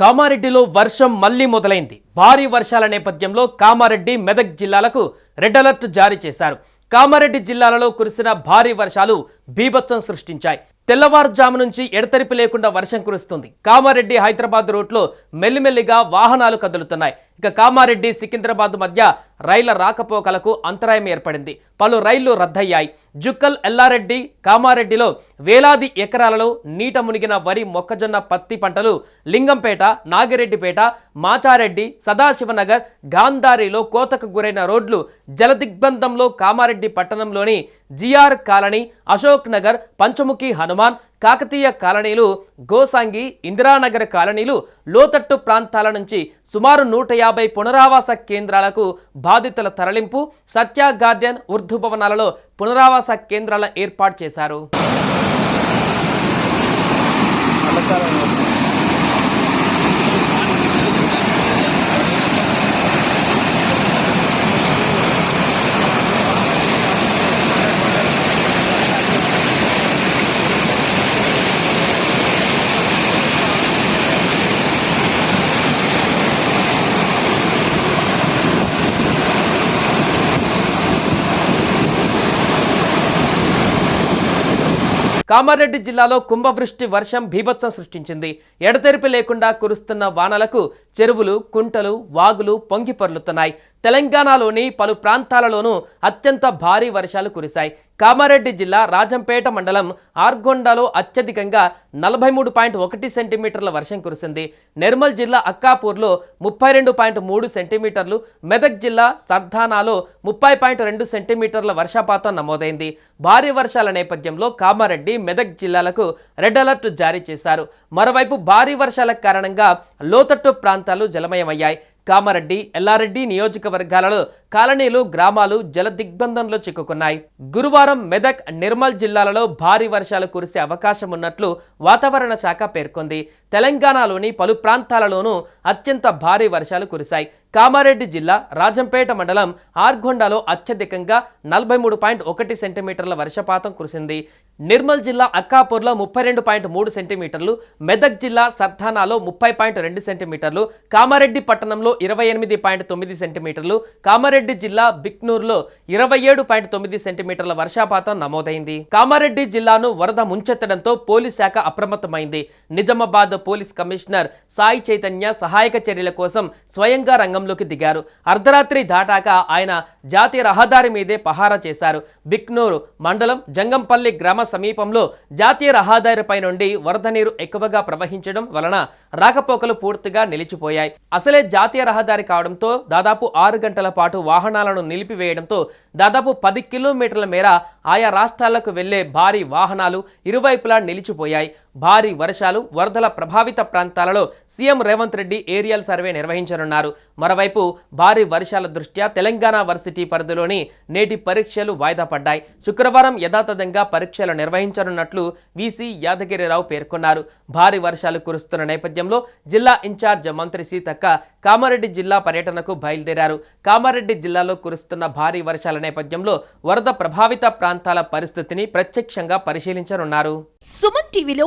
కామారెడ్డిలో వర్షం మళ్ళీ మొదలైంది. భారీ వర్షాల నేపథ్యంలో కామారెడ్డి మెదక్ జిల్లాలకు రెడ్ అలర్ట్ జారీ చేశారు. కామారెడ్డి జిల్లాలలో కురిసిన భారీ వర్షాలు బీభత్సం సృష్టించాయి. తెల్లవారుజాము నుంచి ఎడతెరిపి లేకుండా వర్షం కురుస్తుంది. కామారెడ్డి హైదరాబాద్ రోడ్లో మెల్లిమెల్లిగా వాహనాలు కదులుతున్నాయి. ఇక కామారెడ్డి సికింద్రాబాద్ మధ్య రైళ్ళ రాకపోకలకు అంతరాయం ఏర్పడింది. పలు రైళ్ళు రద్దయ్యాయి. జుక్కల్ ఎల్లారెడ్డి కామారెడ్డిలో వేలాది ఎకరాలలో నీట మునిగిన వరి మొక్కజొన్న పత్తి పంటలు లింగంపేట నాగిరెడ్డిపేట మాచారెడ్డి సదాశివనగర్ గాంధారిలో కోతకు గురైన రోడ్లు జలదిగ్బంధంలో కామారెడ్డి పట్టణంలోని జిఆర్ కాలనీ అశోక్ నగర్ పంచముఖి హనుమాన్ కాకతీయ కాలనీలు గోసాంగి ఇందిరానగర్ కాలనీలు లోతట్టు ప్రాంతాల నుంచి సుమారు నూట యాభై పునరావాస కేంద్రాలకు బాధితుల తరలింపు సత్య గార్డెన్ ఉర్దూ భవనాలలో పునరావాస కేంద్రాల ఏర్పాటు చేశారు. కామారెడ్డి జిల్లాలో కుంభవృష్టి వర్షం భీభత్సం సృష్టించింది. ఎడతెరిపి లేకుండా కురుస్తున్న వానలకు చెరువులు కుంటలు వాగులు పొంగి పొర్లుతున్నాయి. తెలంగాణలోని పలు ప్రాంతాలలోనూ అత్యంత భారీ వర్షాలు కురిశాయి. కామారెడ్డి జిల్లా రాజంపేట మండలం ఆర్గొండలో అత్యధికంగా నలభై మూడు పాయింట్ ఒకటి సెంటీమీటర్ల వర్షం కురిసింది. నిర్మల్ జిల్లా అక్కాపూర్లో ముప్పై రెండు పాయింట్ మూడు సెంటీమీటర్లు మెదక్ జిల్లా సర్ధానాలో ముప్పై పాయింట్ రెండు సెంటీమీటర్ల వర్షపాతం నమోదైంది. భారీ వర్షాల నేపథ్యంలో కామారెడ్డి మెదక్ జిల్లాలకు రెడ్ అలర్ట్ జారీ చేశారు. మరోవైపు భారీ వర్షాల కారణంగా లోతట్టు ప్రాంతం ప్రాంతాలు జలమయమయ్యాయి. కామారెడ్డి ఎల్లారెడ్డి నియోజకవర్గాలలో కాలనీలు గ్రామాలు జల దిగ్బంధంలో చిక్కుకున్నాయి. గురువారం మెదక్ నిర్మల్ జిల్లాలలో భారీ వర్షాలు కురిసే అవకాశం ఉన్నట్లు వాతావరణ శాఖ పేర్కొంది. తెలంగాణలోని పలు ప్రాంతాలలోనూ అత్యంత భారీ వర్షాలు కురిశాయి. కామారెడ్డి జిల్లా రాజంపేట మండలం ఆర్గొండలో అత్యధికంగా నలభై మూడు పాయింట్ ఒకటి సెంటీమీటర్ల వర్షపాతం కురిసింది. నిర్మల్ జిల్లా అక్కాపూర్లో ముప్పై రెండు పాయింట్ మూడు సెంటీమీటర్లు మెదక్ జిల్లా సర్ధానాలో ముప్పై పాయింట్ రెండు సెంటీమీటర్లు కామారెడ్డి పట్టణంలో ఇరవై ఎనిమిది పాయింట్ తొమ్మిది సెంటీమీటర్లు కామారెడ్డి జిల్లా బిక్నూర్లో ఇరవై ఏడు పాయింట్ తొమ్మిది సెంటీమీటర్ల వర్షాపాతం నమోదైంది. కామారెడ్డి జిల్లాను వరద ముంచెత్తడంతో పోలీస్ శాఖ అప్రమత్తమైంది. నిజామాబాద్ పోలీస్ కమిషనర్ సాయి చైతన్య సహాయక చర్యల కోసం స్వయంగా రంగంలోకి దిగారు. అర్ధరాత్రి దాటాక ఆయన జాతీయ రహదారి మీదే పహారా చేశారు. బిక్నూరు మండలం జంగంపల్లి గ్రామ సమీపంలో జాతీయ రహదారిపై నుండి వరద నీరు ఎక్కువగా ప్రవహించడం వలన రాకపోకలు పూర్తిగా నిలిచిపోయాయి. అసలే జాతీయ రహదారి కావడంతో దాదాపు ఆరు గంటల పాటు వాహనాలను నిలిపివేయడంతో దాదాపు పది కిలోమీటర్ల మేర ఆయా రాష్ట్రాలకు వెళ్ళే భారీ వాహనాలు ఇరువైపులా నిలిచిపోయాయి. భారీ వర్షాలు వరదల ప్రభావిత ప్రాంతాలలో CM Revanth Reddy aerial survey నిర్వహించనున్నారు. మరోవైపు భారీ వర్షాల దృష్ట్యా తెలంగాణ వర్సిటీ పరిధిలోని నేటి పరీక్షలు వాయిదా పడ్డాయి. శుక్రవారం యథాతథంగా పరీక్షలు నిర్వహించనున్నట్లు వీసీ యాదగిరిరావు పేర్కొన్నారు. భారీ వర్షాలు కురుస్తున్న నేపథ్యంలో జిల్లా ఇన్ఛార్జ్ మంత్రి సీతక్క కామారెడ్డి జిల్లా పర్యటనకు బయలుదేరారు. కామారెడ్డి జిల్లాలో కురుస్తున్న భారీ వర్షాల నేపథ్యంలో వరద ప్రభావిత ప్రాంతాల పరిస్థితిని ప్రత్యక్షంగా పరిశీలించనున్నారు. సుమన్ టీవీలో